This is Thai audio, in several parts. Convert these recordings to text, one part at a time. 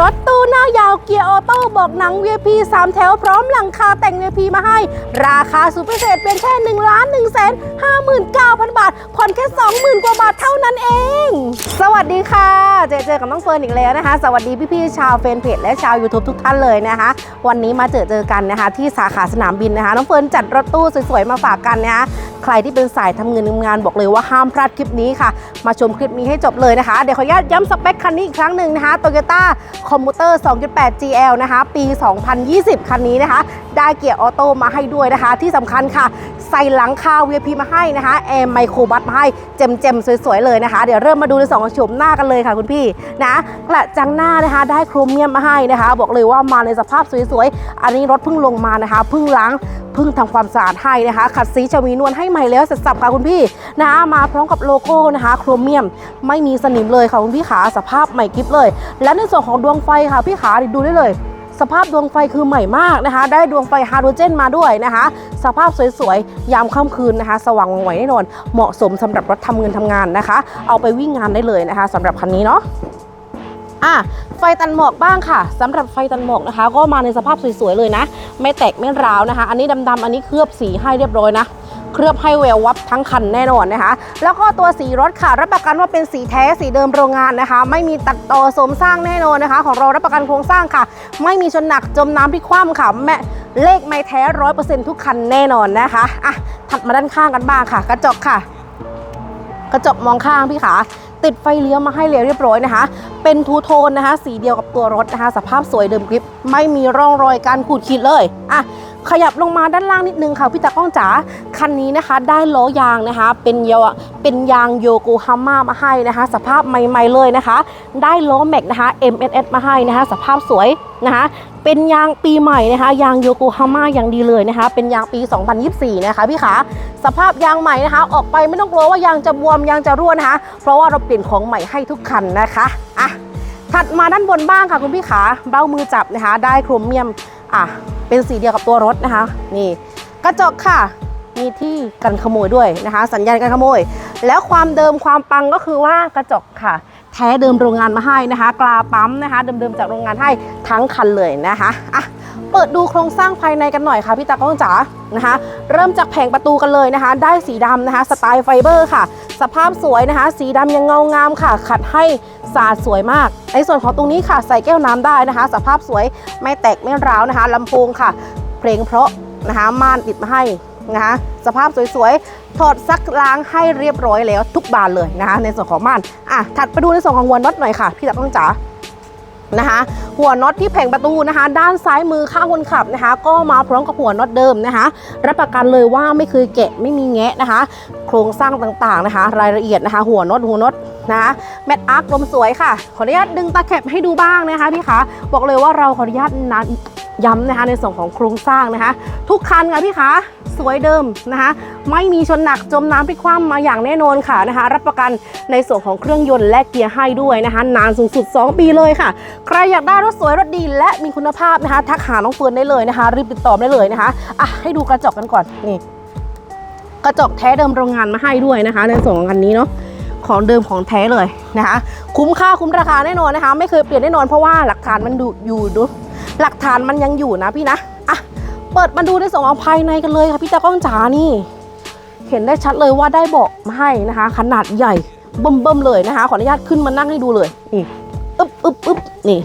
รถตู้หน้ายาวเกียร์ออโต้บอกหนัง VIP 3 แถวพร้อมหลังคาแต่ง VIP มาให้ ราคาสุดพิเศษเป็นแค่1ล้าน1แสน59,000 บาท ผ่อนแค่ 20,000 กว่าบาทเท่านั้นเอง สวัสดีค่ะ เจอเจอกับน้องเฟิร์นอีกแล้วนะคะ สวัสดีพี่ๆชาวเฟนเพจและชาว YouTube ทุกท่านเลยนะคะ วันนี้มาเจอเจอกันนะคะ ที่สาขาสนามบินนะคะ น้องเฟิร์นจัดรถตู้สวยๆมาฝากกันนะคะใครที่เป็นสายทำเงินทำงานบอกเลยว่าห้ามพลาดคลิปนี้ค่ะ มาชมคลิปนี้ให้จบเลยนะคะ เดี๋ยวขออนุญาตย้ำสเปคคันนี้อีกครั้งหนึ่งนะคะ Toyota Commuter 2.8 GL นะคะ ปี 2020 คันนี้นะคะ ได้เกียร์ออโต้มาให้ด้วยนะคะ ที่สำคัญค่ะ ใส่หลังคา VIP มาให้นะคะแอร์ไมโครบัสมาให้เจมๆ สวยๆ เลยนะคะ เดี๋ยวเริ่มมาดูในสองชมหน้ากันเลยค่ะคุณพี่นะกระจังหน้านะคะได้โครเมียมมาให้นะคะ บอกเลยว่ามาในสภาพสวยๆ อันนี้รถเพิ่งลงมานะคะเพิ่งล้างเพิ่งทำความสะอาดให้นะคะ ขัดสีชวีนวลให้ใหม่แล้วเสร็จสับค่ะคุณพี่นะคะมาพร้อมกับโลโก้นะคะโครเมียมไม่มีสนิมเลยค่ะคุณพี่ขาสภาพใหม่กิฟเลย และในส่วนของดวงไฟค่ะพี่ขาดูได้เลยสภาพดวงไฟคือใหม่มากนะคะ ได้ดวงไฟฮาโดรเจนมาด้วยนะคะ สภาพสวยๆ ยามค่ำคืนนะคะ สว่างไหวแน่นอน เหมาะสมสำหรับรถทำเงินทำงานนะคะ เอาไปวิ่งงานได้เลยนะคะสำหรับคันนี้เนาะ อะไฟตันหมอกบ้างค่ะสำหรับไฟตันหมอกนะคะ ก็มาในสภาพสวยๆเลยนะ ไม่แตกไม่ร้าวนะคะ อันนี้ดำๆอันนี้เคลือบสีให้เรียบร้อยนะเคลือบให้แวววับทั้งคันแน่นอนนะคะ แล้วก็ตัวสีรถค่ะ รับประกันว่าเป็นสีแท้สีเดิมโรงงานนะคะ ไม่มีตัดต่อสมสร้างแน่นอนนะคะ ของเรารับประกันโครงสร้างค่ะ ไม่มีชนหนักจมน้ำที่คว่ำค่ะแม่เลขไม่แท้ร้อยเปอร์เซ็นต์ทุกคันแน่นอนนะคะอะถัดมาด้านข้างกันบ้างค่ะ กระจกค่ะ กระจกมองข้างพี่ขา ติดไฟเลี้ยวมาให้แล้วเรียบร้อยนะคะ เป็นทูโทนนะคะ สีเดียวกับตัวรถนะคะ สภาพสวยเดิมกริป ไม่มีร่องรอยการขูดขีดเลยอะ ขยับลงมาด้านล่างนิดนึงค่ะพี่ตากล้องจ๋าคันนี้นะคะได้ล้อยางนะคะ เป็นยาเป็นยางโยโกฮาม่ามาให้นะคะ สภาพใหม่ๆเลยนะคะ ได้ล้อแม็กนะคะ MSS มาให้นะคะ สภาพสวยนะคะเป็นยางปีใหม่นะคะ ยางโยโกฮาม่าอย่างดีเลยนะคะ เป็นยางปี 2024 นะคะพี่ขาสภาพยางใหม่นะคะ ออกไปไม่ต้องกลัวว่ายางจะบวมยางจะรั่วนะคะ เพราะว่าเราเปลี่ยนของใหม่ให้ทุกคันนะคะอะ ถัดมาด้านบนบ้างค่ะคุณพี่ขาเบ้ามือจับนะคะ ได้โครเมียมอะเป็นสีเดียวกับตัวรถนะคะ นี่ กระจกค่ะ มีที่กันขโมยด้วยนะคะ สัญญาณการขโมย แล้วความเดิมความปังก็คือว่ากระจกค่ะ แท้เดิมโรงงานมาให้นะคะกลาปั๊มนะคะ เดิมๆจากโรงงานให้ทั้งคันเลยนะคะอะ เปิดดูโครงสร้างภายในกันหน่อยค่ะพี่ตากล้องจ๋านะคะ เริ่มจากแผงประตูกันเลยนะคะ ได้สีดำนะคะสไตล์ไฟเบอร์ค่ะ สภาพสวยนะคะ สีดำยังเงางามค่ะ ขัดให้สะอาดสวยมาก ในส่วนของตรงนี้ค่ะ ใส่แก้วน้ำได้นะคะ สภาพสวยไม่แตกไม่ร้าวนะคะลำโพงค่ะ เพลงเพราะนะคะม่านติดมาให้นะคะสภาพสวยๆ ถอดซักล้างให้เรียบร้อยแล้วทุกบานเลยนะคะในส่วนของม่านอะถัดไปดูในส่วนของหัวน็อตหน่อยค่ะ พี่ตากล้องจ๋า นะคะ หัวน็อตที่แผงประตูนะคะ ด้านซ้ายมือข้างคนขับนะคะ ก็มาพร้อมกับหัวน็อตเดิมนะคะ รับประกันเลยว่าไม่เคยแกะไม่มีแงะนะคะ โครงสร้างต่างๆนะคะ รายละเอียดนะคะ หัวน็อตหัวน็อตนะคะแมทอาร์คลมสวยค่ะ ขออนุญาตดึงตะแคบให้ดูบ้างนะคะพี่คะบอกเลยว่าเราขออนุญาตนัดย้ำนะคะในส่วนของโครงสร้างนะคะ ทุกคันค่ะพี่คะ สวยเดิมนะคะไม่มีชนหนักจมน้ำพลิกคว่ำมาอย่างแน่นอนค่ะนะคะ รับประกันในส่วนของเครื่องยนต์และเกียร์ให้ด้วยนะคะ นานสูงสุด 2 ปีเลยค่ะ ใครอยากได้รถสวยรถดีและมีคุณภาพนะคะทักหาน้องเฟิร์นได้เลยนะคะ รีบติดต่อได้เลยนะคะอะให้ดูกระจกกันก่อนนี่กระจกแท้เดิมโรงงานมาให้ด้วยนะคะ ในส่วนของคันนี้เนาะของเดิมของแท้เลยนะคะ คุ้มค่าคุ้มราคาแน่นอนนะคะ ไม่เคยเปลี่ยนแน่นอนเพราะว่าหลักฐานมันดูอยู่ดูหลักฐานมันยังอยู่นะพี่นะอะ เปิดมาดูในส่วนของภายในกันเลยค่ะพี่ตากล้องจ๋านี่ เห็นได้ชัดเลยว่าได้เบาะมาให้นะคะ ขนาดใหญ่เบิ่มๆเลยนะคะ ขออนุญาตขึ้นมานั่งให้ดูเลยนี่อึ๊บอึ๊บอึ๊บนี่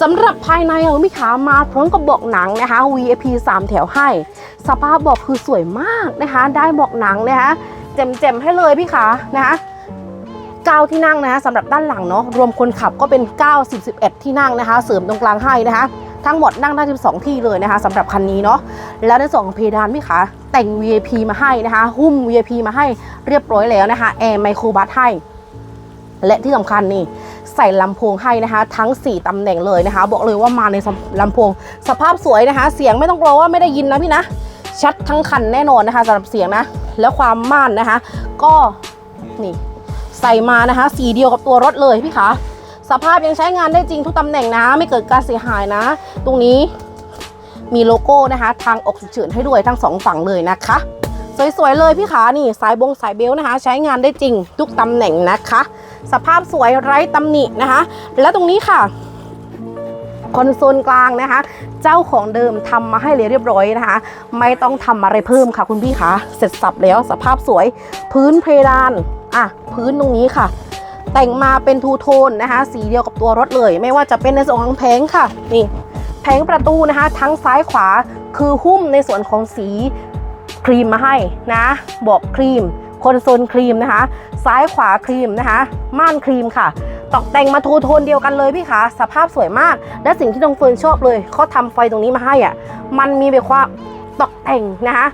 สำหรับภายในค่ะคุณพี่ขามาพร้อมกับเบาะหนังนะคะ VIP 3 แถวให้ สภาพเบาะคือสวยมากนะคะ ได้เบาะหนังนะคะเจ็มๆให้เลยพี่ขานะคะ9ที่นั่งนะคะสำหรับด้านหลังเนาะรวมคนขับก็เป็น 9 10 11 ที่นั่งนะคะ เสริมตรงกลางให้นะคะ ทั้งหมดนั่งได้12 ที่เลยนะคะสำหรับคันนี้เนาะแล้วในส่วนของเพดานพี่ขาแต่ง VIP มาให้นะคะ หุ้ม VIP มาให้เรียบร้อยแล้วนะคะแอร์ไมโครบัสให้ และที่สำคัญนี่ใส่ลำโพงให้นะคะ ทั้ง 4ตำแหน่งเลยนะคะ บอกเลยว่ามาในลำโพง สภาพสวยนะคะ เสียงไม่ต้องกลัวว่าไม่ได้ยินนะพี่นะ ชัดทั้งคันแน่นอนนะคะสำหรับเสียงนะ แล้วความม่านนะคะ ก็นี่ใส่มานะคะ สีเดียวกับตัวรถเลยพี่คะ สภาพยังใช้งานได้จริงทุกตำแหน่งนะ ไม่เกิดการเสียหายนะ ตรงนี้มีโลโก้นะคะ ทางออกฉุกเฉินให้ด้วยทั้งสองฝั่งเลยนะคะ สวยๆเลยพี่ขานี่สายบงสายเบลต์นะคะ ใช้งานได้จริงทุกตำแหน่งนะคะ สภาพสวยไร้ตำหนินะคะ และตรงนี้ค่ะคอนโซลกลางนะคะ เจ้าของเดิมทำมาให้เลยเรียบร้อยนะคะ ไม่ต้องทำอะไรเพิ่มค่ะคุณพี่คะเสร็จสับแล้วสภาพสวย พื้นเพดานอะพื้นตรงนี้ค่ะ แต่งมาเป็นทูโทนนะคะ สีเดียวกับตัวรถเลย ไม่ว่าจะเป็นในส่วนของแผงค่ะนี่แผงประตูนะคะ ทั้งซ้ายขวาคือหุ้มในส่วนของสีครีมมาให้นะบอกครีมคอนโซลครีมนะคะ ซ้ายขวาครีมนะคะ ม่านครีมค่ะตกแต่งมาทูโทนเดียวกันเลยพี่คะสภาพสวยมาก และสิ่งที่น้องเฟิร์นชอบเลยเขาทำไฟตรงนี้มาให้อะมันมีแบบว่าตกแต่งนะคะ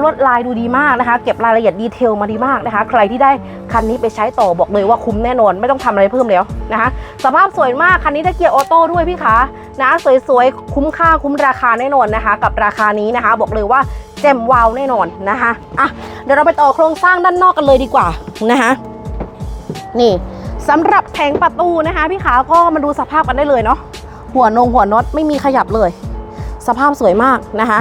ลวดลายดูดีมากนะคะ เก็บรายละเอียดดีเทลมาดีมากนะคะ ใครที่ได้คันนี้ไปใช้ต่อบอกเลยว่าคุ้มแน่นอนไม่ต้องทำอะไรเพิ่มแล้วนะคะ สภาพสวยมากคันนี้ได้เกียร์ออโต้ด้วยพี่คะนะสวยๆ คุ้มค่าคุ้มราคาแน่นอนนะคะ กับราคานี้นะคะ บอกเลยว่าเจมวาวแน่นอนนะคะอะเดี๋ยวเราไปต่อโครงสร้างด้านนอกกันเลยดีกว่านะคะนี่สำหรับแผงประตูนะคะพี่ขาก็มาดูสภาพกันได้เลยเนาะหัวนงหัวน็อตไม่มีขยับเลย สภาพสวยมากนะคะ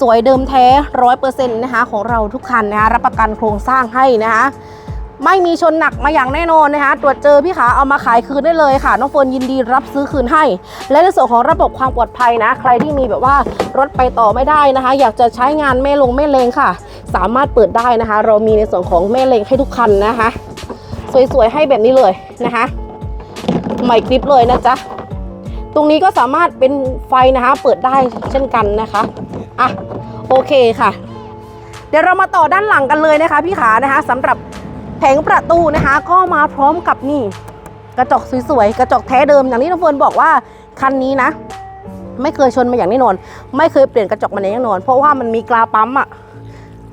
สวยเดิมแท้ร้อยเปอร์เซ็นต์นะคะของเราทุกคันนะคะรับประกันโครงสร้างให้นะคะไม่มีชนหนักมาอย่างแน่นอนนะคะ ตรวจเจอพี่ขาเอามาขายคืนได้เลยค่ะ น้องเฟิร์นยินดีรับซื้อคืนให้ และในส่วนของระบบความปลอดภัยนะ ใครที่มีแบบว่ารถไปต่อไม่ได้นะคะ อยากจะใช้งานแม่ลงแม่เลงค่ะ สามารถเปิดได้นะคะ เรามีในส่วนของแม่เลงให้ทุกคันนะคะ สวยๆให้แบบนี้เลยนะคะใหม่กริปเลยนะจ๊ะตรงนี้ก็สามารถเป็นไฟนะคะ เปิดได้เช่นกันนะคะ อะโอเคค่ะ เดี๋ยวเรามาต่อด้านหลังกันเลยนะคะ พี่ขานะคะสำหรับแผงประตูนะคะ ก็มาพร้อมกับนี่ กระจกสวยๆกระจกแท้เดิมอย่างที่น้องเฟิร์นบอกว่าคันนี้นะ ไม่เคยชนมาอย่างแน่นอน ไม่เคยเปลี่ยนกระจกมาอย่างแน่นอน เพราะว่ามันมีกลาปั๊มอะ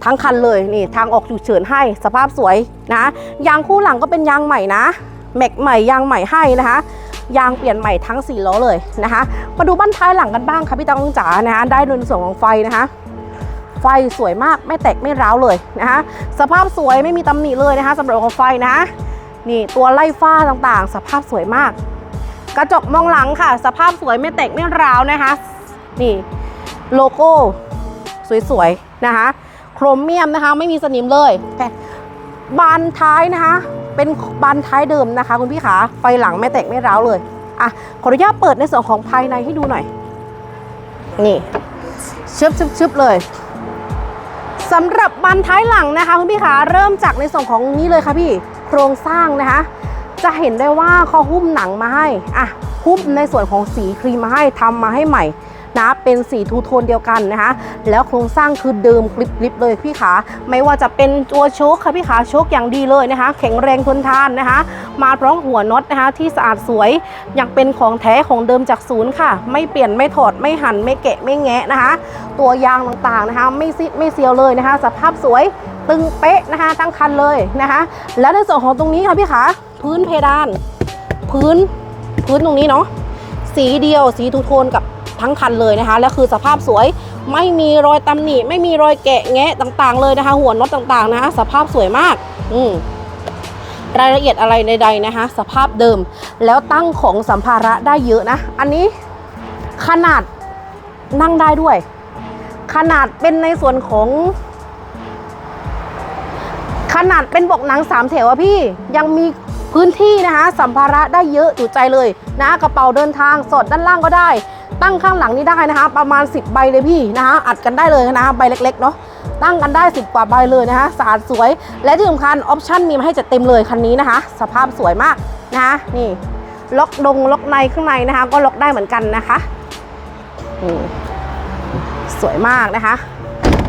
ทั้งคันเลยนี่ทางออกฉุกเฉินให้สภาพสวยนะยางคู่หลังก็เป็นยางใหม่นะแม็กใหม่ยางใหม่ให้นะคะ ยางเปลี่ยนใหม่ทั้ง4ล้อเลยนะคะ มาดูบ้านท้ายหลังกันบ้างค่ะพี่ตังจ๋านะคะได้ในส่วนของไฟนะคะไฟสวยมากไม่แตกไม่ร้าวเลยนะคะสภาพสวยไม่มีตำหนิเลยนะคะสำหรับของไฟนะนี่ตัวไล่ฟ้าต่างๆ สภาพสวยมาก กระจกมองหลังค่ะ สภาพสวยไม่แตกไม่ร้าวนะคะนี่โลโก้สวยๆนะคะโครเมียมนะคะ ไม่มีสนิมเลยแต่บานท้ายนะคะ เป็นบานท้ายเดิมนะคะคุณพี่ขาไฟหลังไม่แตกไม่ร้าวเลยอะขออนุญาตเปิดในส่วนของภายในให้ดูหน่อย นี่ชึบชึบชึบเลยสำหรับบานท้ายหลังนะคะคุณพี่ขาเริ่มจากในส่วนของนี้เลยค่ะพี่โครงสร้างนะคะ จะเห็นได้ว่าเขาหุ้มหนังมาให้อะหุ้มในส่วนของสีครีมมาให้ทำมาให้ใหม่ นะเป็นสีทูโทนเดียวกันนะคะ แล้วโครงสร้างคือเดิมกริบๆเลยพี่ขาไม่ว่าจะเป็นตัวโชคค่ะพี่ขาโชคอย่างดีเลยนะคะ แข็งแรงทนทานนะคะ มาพร้อมหัวน็อตนะคะ ที่สะอาดสวยยังเป็นของแท้ของเดิมจากศูนย์ค่ะ ไม่เปลี่ยนไม่ถอดไม่หันไม่แกะไม่แงะนะคะ ตัวยางต่างๆนะคะ ไม่ซิดไม่เซียวเลยนะคะ สภาพสวยตึงเป๊ะนะคะทั้งคันเลยนะคะ แล้วในส่วนของตรงนี้ค่ะพี่ขาพื้นเพดาน พื้นพื้นตรงนี้เนาะสีเดียวสีทูโทนกับ ทั้งคันเลยนะคะ แล้วคือสภาพสวยไม่มีรอยตำหนิ ไม่มีรอยแกะแงะต่างๆ เลยนะคะ หัวน็อตต่างๆนะคะสภาพสวยมาก อืมรายละเอียดอะไรใดๆนะคะ สภาพเดิม แล้วตั้งของสัมภาระได้เยอะนะ อันนี้ขนาดนั่งได้ด้วย ขนาดเป็นในส่วนของ ขนาดเป็นบกหนังสามแถวอะพี่ยังมีพื้นที่นะคะ สัมภาระได้เยอะจุใจเลยนะกระเป๋าเดินทางสอดด้านล่างก็ได้ ตั้งข้างหลังนี่ได้นะคะ ประมาณ 10 ใบเลยพี่นะคะอัดกันได้เลยนะคะใบเล็กๆเนาะตั้งกันได้ 10 กว่าใบเลยนะคะสะอาดสวย และที่สำคัญออปชั่นมีมาให้จัดเต็มเลยคันนี้นะคะ สภาพสวยมากนะคะนี่ล็อกดงล็อกในข้างในนะคะ ก็ล็อกได้เหมือนกันนะคะสวยมากนะคะ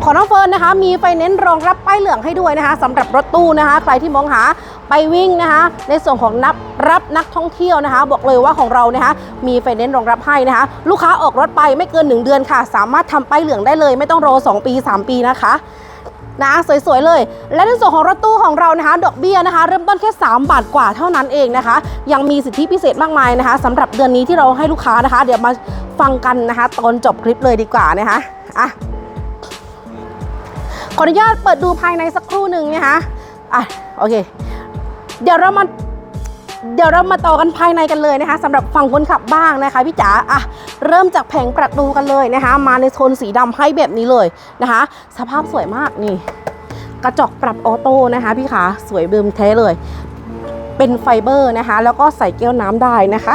ขอน้องเฟิร์นนะคะ มีไฟแนนรองรับป้ายเหลืองให้ด้วยนะคะสำหรับรถตู้นะคะ ใครที่มองหาไปวิ่งนะคะ ในส่วนของนับ รับนักท่องเที่ยวนะคะ บอกเลยว่าของเรานะคะมีไฟแนนซ์รองรับให้นะคะ ลูกค้าออกรถไปไม่เกิน 1 เดือนค่ะ สามารถทำป้ายเหลืองได้เลย ไม่ต้องรอ 2 ปี 3 ปีนะคะนะสวยๆเลย และในส่วนของรถตู้ของเรานะคะ ดอกเบี้ยนะคะ เริ่มต้นแค่ 3 บาทกว่าเท่านั้นเองนะคะ ยังมีสิทธิพิเศษมากมายนะคะสำหรับเดือนนี้ที่เราให้ลูกค้านะคะ เดี๋ยวมาฟังกันนะคะ ตอนจบคลิปเลยดีกว่านะคะอะขออนุญาตเปิดดูภายในสักครู่หนึ่งนะคะอะโอเค เดี๋ยวเรามา เดี๋ยวเรามาต่อกันภายในกันเลยนะคะสำหรับฝั่งคนขับบ้างนะคะพี่จ๋าอะเริ่มจากแผงประตูกันเลยนะคะ มาในโทนสีดำให้แบบนี้เลยนะคะ สภาพสวยมากนี่ กระจกปรับออโต้นะคะพี่ขาสวยเบิมแท้เลย เป็นไฟเบอร์นะคะ แล้วก็ใส่แก้วน้ำได้นะคะ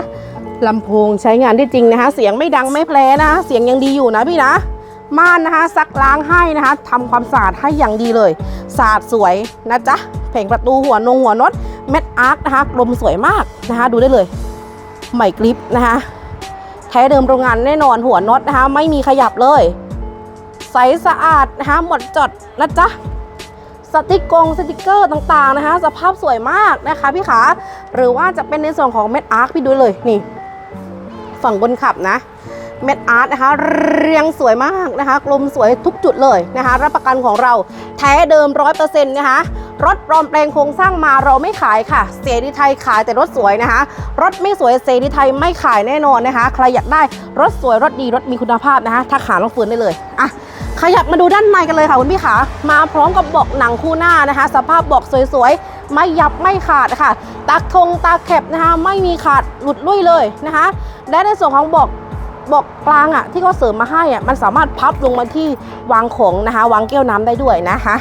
ลำโพงใช้งานได้จริงนะคะ เสียงไม่ดังไม่แพลนะะเสียงยังดีอยู่นะพี่นะม่านนะคะ ซักล้างให้นะคะทำความสะอาดให้อย่างดีเลยสะอาดสวยนะจ๊ะเพลงประตูหัวนงหัวน็อ ตเม็ดอาร์คนะคะกลมสวยมากนะคะ ดูได้เลย ใหม่กริปนะคะแท้เดิมโรงงานแน่นอนหัวน็อตนะคะ ไม่มีขยับเลย ใสสะอาดนะคะหมดจดนะจ๊ะสติกกงสติกเกอร์ต่างๆนะคะ สภาพสวยมากนะคะพี่ขาหรือว่าจะเป็นในส่วนของเม็ดอาร์คพี่ดูเลยนี่ ฝั่งบนขับนะเม็ดอาร์ตนะคะ เรียงสวยมากนะคะ กลมสวยทุกจุดเลยนะคะ รับประกันของเราแท้เดิมร้อยเปอร์เซ็นต์นะคะ รถปลอมแปลงโครงสร้างมาเราไม่ขายค่ะ เสรีไทยขายแต่รถสวยนะคะ รถไม่สวยเสรีไทยไม่ขายแน่นอนนะคะ ใครอยากได้รถสวยรถดีรถมีคุณภาพนะคะทักหาน้องเฟือนได้เลยอะขยับมาดูด้านในกันเลยค่ะคุณพี่ขามาพร้อมกับเบาะหนังคู่หน้านะคะ สภาพเบาะสวยๆ ไม่ยับไม่ขาดค่ะตาคงตาแคบนะคะ ไม่มีขาดหลุดลุ่ยเลยนะคะ และในส่วนของเบาะบาะกลางอะที่เขาเสริมมาให้อะมันสามารถพับลงมาที่วางของนะคะ วางแก้วน้ำได้ด้วยนะคะ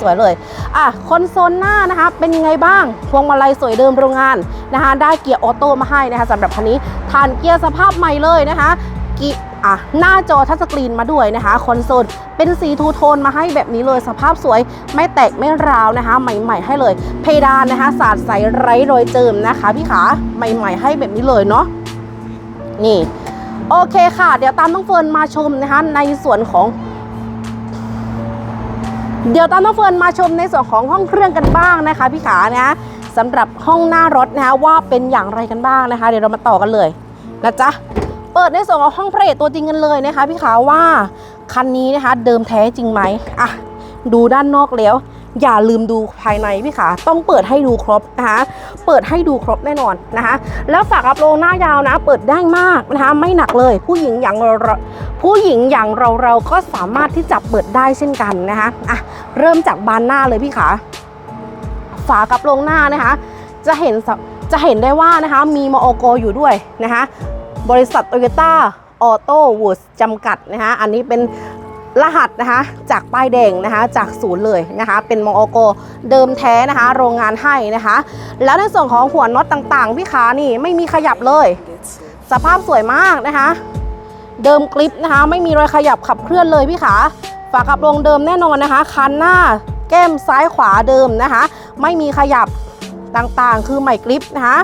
สวยๆเลยอะคอนโซลหน้านะคะเป็นยังไงบ้างพวงมาลัยสวยเดิมโรงงานนะคะได้เกียร์ออโต้มาให้นะคะสำหรับคันนี้ทานเกียร์สภาพใหม่เลยนะคะกีอะหน้าจอทัชสกรีนมาด้วยนะคะคอนโซลเป็นสีทูโทนมาให้แบบนี้เลยสภาพสวยไม่แตกไม่ร้าวนะคะ ใหม่ ๆ ให้เลย เพดานนะคะสาดใสไร้รอยเจิมนะคะพี่ขาใหม่ ๆ ให้แบบนี้เลยเนาะนี่โอเคค่ะ เดี๋ยวตามน้องเฟิร์นมาชมนะคะในส่วนของ เดี๋ยวตามน้องเฟิร์นมาชมในส่วนของห้องเครื่องกันบ้างนะคะพี่ขานะสำหรับห้องหน้ารถนะคะว่าเป็นอย่างไรกันบ้างนะคะ เดี๋ยวเรามาต่อกันเลยนะจ๊ะเปิดในส่วนของห้องเอกตัวจริงกันเลยนะคะ พี่ขาว่าคันนี้นะคะ เดิมแท้จริงไหมอะดูด้านนอกแล้ว อย่าลืมดูภายในพี่ขาต้องเปิดให้ดูครบนะคะ เปิดให้ดูครบแน่นอนนะคะ แล้วฝากรับโรงหน้ายาวนะ เปิดได้มากนะคะไม่หนักเลย ผู้หญิงอย่างเราผู้หญิงอย่างเราเราก็สามารถที่จะเปิดได้เช่นกันนะคะอะเริ่มจากบานหน้าเลยพี่ขาฝากับโปรงหน้านะคะ จะเห็นจะเห็นได้ว่านะคะมีมอโกอยู่ด้วยนะคะบริษัทโตโยต้าออโต้วูดจำกัดนะคะอันนี้เป็น รหัสนะคะจากป้ายแดงนะคะจากศูนย์เลยนะคะเป็นมอโกเดิมแท้นะคะ โรงงานให้นะคะ แล้วในส่วนของหัวน็อตต่างๆพี่ขานี่ไม่มีขยับเลย สภาพสวยมากนะคะ เดิมกริปนะคะ ไม่มีรอยขยับขับเคลื่อนเลยพี่ขาฝากับโรงเดิมแน่นอนนะคะคันหน้าแก้มซ้ายขวาเดิมนะคะ ไม่มีขยับต่างๆ คือใหม่กริปนะคะ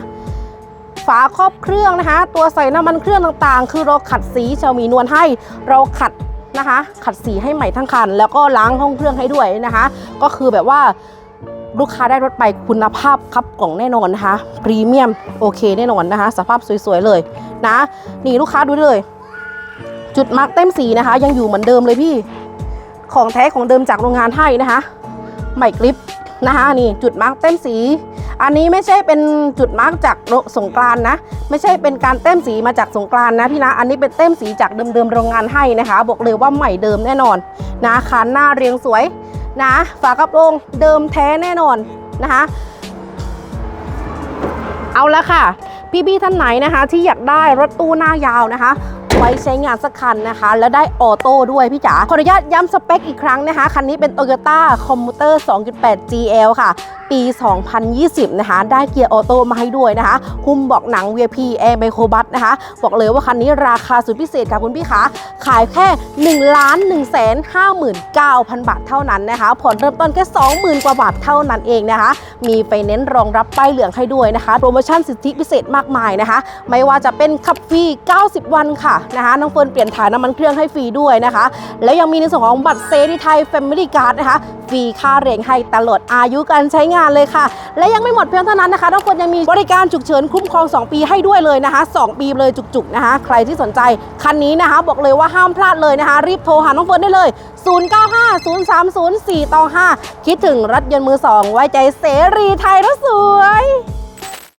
ฝาครอบเครื่องนะคะ ตัวใส่น้ำมันเครื่องต่างๆ คือเราขัดสีชาวมีนวลให้ เราขัด นะคะ ขัดสีให้ใหม่ทั้งคัน แล้วก็ล้างห้องเครื่องให้ด้วยนะคะ ก็คือแบบว่าลูกค้าได้รถไปคุณภาพครับกล่องแน่นอนนะคะพรีเมียมโอเคแน่นอนนะคะ สภาพสวยๆเลยนะนี่ลูกค้าดูเลย จุดมาร์กเต็มสีนะคะ ยังอยู่เหมือนเดิมเลยพี่ของแท้ของเดิมจากโรงงานให้นะคะใหม่กริปนะคะนี่จุดมาร์กเต็มสี อันนี้ไม่ใช่เป็นจุดมาร์กจากสงกรานนะ ไม่ใช่เป็นการเต้มสีมาจากสงกรานนะพี่นะ อันนี้เป็นเต้มสีจากเดิมๆโรงงานให้นะคะ บอกเลยว่าใหม่เดิมแน่นอนนะคานหน้าเรียงสวยนะ ฝากระโปรงเดิมแท้แน่นอนนะคะ เอาละค่ะ พี่ๆท่านไหนนะคะ ที่อยากได้รถตู้หน้ายาวนะคะไว้ใช้งานสักคันนะคะ แล้วได้ออโต้ด้วยพี่จ๋าขออนุญาตย้ำสเปคอีกครั้งนะคะ คันนี้เป็น Toyota Commuter 2.8 GL ค่ะ ปี 2020 นะคะ ได้เกียร์ออโต้มาให้ด้วยนะคะหุ้มบอกหนัง VIP Air Micro Bus นะคะ บอกเลยว่าคันนี้ราคาสุดพิเศษค่ะคุณพี่คะขายแค่ 1,159,000 บาทเท่านั้นนะคะ ผ่อนเริ่มต้นแค่ 20,000 กว่าบาทเท่านั้นเองนะคะ มีไฟแนนซ์รองรับป้ายเหลืองให้ด้วยนะคะ โปรโมชั่นสิทธิพิเศษมากมายนะคะ ไม่ว่าจะเป็นขับฟรี 90 วันค่ะนะคะน้องเฟิร์นเปลี่ยนถ่ายน้ำมันเครื่องให้ฟรีด้วยนะคะ แล้วยังมีในส่วนของบัตรเซรีไทย Family Card นะคะ รีค่าเร่งให้ตลอดอายุการใช้งานเลยค่ะ และยังไม่หมดเพียงเท่านั้นนะคะน้องเฟิร์นยังมีบริการฉุกเฉินคุ้มครอง 2 ปีให้ด้วยเลยนะคะ 2 ปีเลยจุกๆนะคะ ใครที่สนใจคันนี้นะคะ บอกเลยว่าห้ามพลาดเลยนะคะ รีบโทรหาน้องเฟิร์นได้เลย 095030 4ต่อ5คิดถึงรถยนต์มือสองไว้ใจเสรีไทยรถสวย